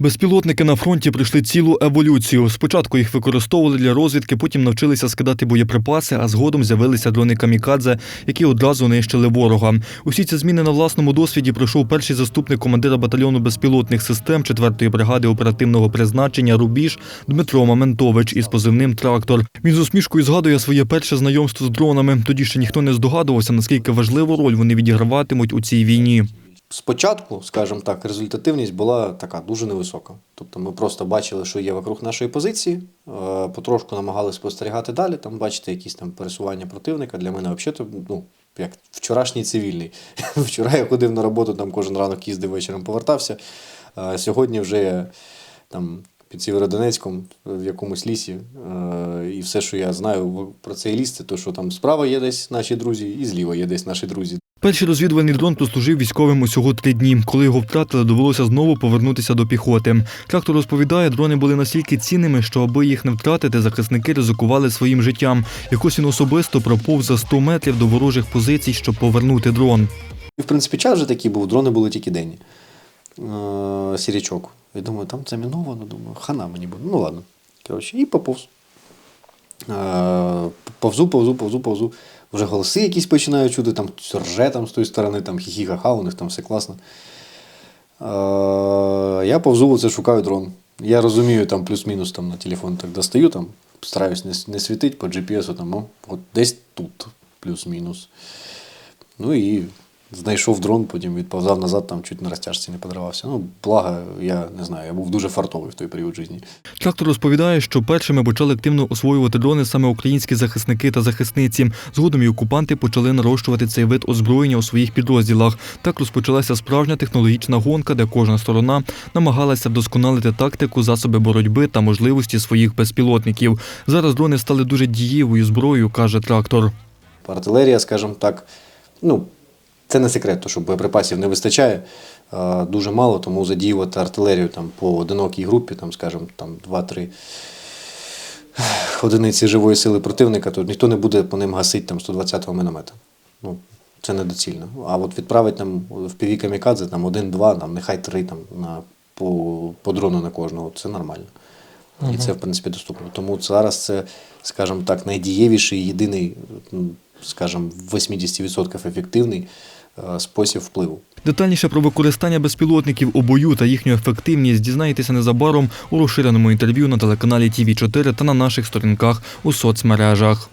Безпілотники на фронті пройшли цілу еволюцію. Спочатку їх використовували для розвідки, потім навчилися скидати боєприпаси, а згодом з'явилися дрони камікадзе, які одразу нищили ворога. Усі ці зміни на власному досвіді пройшов перший заступник командира батальйону безпілотних систем 4-ї бригади оперативного призначення Рубіж Дмитро Маментович із позивним Трактор. Він з усмішкою згадує своє перше знайомство з дронами. Тоді ще ніхто не здогадувався, наскільки важливу роль вони відіграватимуть у цій війні. Спочатку, скажімо так, результативність була така дуже невисока. Тобто ми просто бачили, що є вокруг нашої позиції, е, потрошку намагалися спостерігати далі, там бачити якісь там пересування противника. Для мене взагалі, ну, як вчорашній цивільний. Вчора я ходив на роботу, там кожен ранок їздив вечором, повертався. А сьогодні вже я там під Сєвєродонецьком в якомусь лісі. е, І все, що я знаю про цей ліс, це то, що там справа є десь наші друзі, і зліва є десь наші друзі. Перший розвідувальний дрон прослужив військовим усього три дні. Коли його втратили, довелося знову повернутися до піхоти. Трактор розповідає, дрони були настільки цінними, що аби їх не втратити, захисники ризикували своїм життям. Якось він особисто проповз за 100 метрів до ворожих позицій, щоб повернути дрон. В принципі, час вже такий був, дрони були тільки денні. Е, Сірячок. Я думаю, там це міновано, думаю, хана мені буде. Ну ладно. Коротше, і поповз. Повзу, повзу, повзу, повзу. Вже голоси якісь починаю чути, там рже там з тої сторони, там хі-хі-ха-ха, у них там все класно. Я повзу, оце шукаю дрон. Я розумію, там плюс-мінус там на телефон так достаю, там стараюсь не, не світити по GPS, там, о, от десь тут, плюс-мінус. Ну і знайшов дрон, потім відповзав назад, там чуть на розтяжці не подривався. Ну, благо, я не знаю, я був дуже фартовий в той період житті. Трактор розповідає, що першими почали активно освоювати дрони саме українські захисники та захисниці. Згодом і окупанти почали нарощувати цей вид озброєння у своїх підрозділах. Так розпочалася справжня технологічна гонка, де кожна сторона намагалася вдосконалити тактику, засоби боротьби та можливості своїх безпілотників. Зараз дрони стали дуже дієвою зброєю, каже трактор. Артилерія, скажімо так, ну, це не секрет, то, що боєприпасів не вистачає дуже мало, тому задіювати артилерію там, по одинокій групі, там, скажімо, там 2-3 одиниці живої сили противника, то ніхто не буде по ним гасити там 120-го міномета. Ну, це недоцільно. А от відправити там в піві камікадзе там один-два, там, нехай три там, на, по, по дрону на кожного, це нормально. І це, в принципі, доступно. Тому зараз це, скажімо так, найдієвіший, єдиний, скажімо, в 80% ефективний спосіб впливу. Детальніше про використання безпілотників у бою та їхню ефективність дізнаєтеся незабаром у розширеному інтерв'ю на телеканалі ТВ 4 та на наших сторінках у соцмережах.